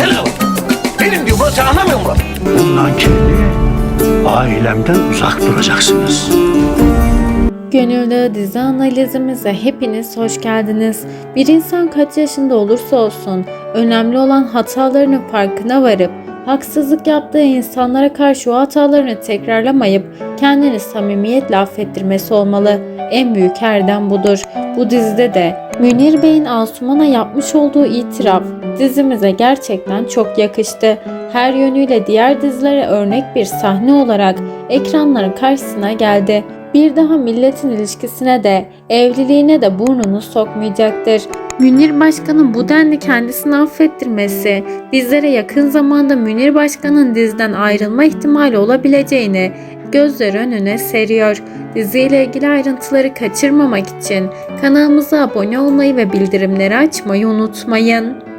Oğlum. Benim diyor burası anlamıyor musun? Bundan kirli ailemden uzak duracaksınız. Gönüllü dizi analizimize hepiniz hoş geldiniz. Bir insan kaç yaşında olursa olsun önemli olan hatalarının farkına varıp haksızlık yaptığı insanlara karşı o hatalarını tekrarlamayıp kendini samimiyetle affettirmesi olmalı. En büyük erdem budur. Bu dizide de Münir Bey'in Asuman'a yapmış olduğu itiraf dizimize gerçekten çok yakıştı. Her yönüyle diğer dizilere örnek bir sahne olarak ekranların karşısına geldi bir daha milletin ilişkisine de evliliğine de burnunu sokmayacaktır. Münir Başkan'ın bu denli kendisini affettirmesi bizlere yakın zamanda Münir Başkan'ın diziden ayrılma ihtimali olabileceğini gözler önüne seriyor. Diziyle ilgili ayrıntıları kaçırmamak için kanalımıza abone olmayı ve bildirimleri açmayı unutmayın.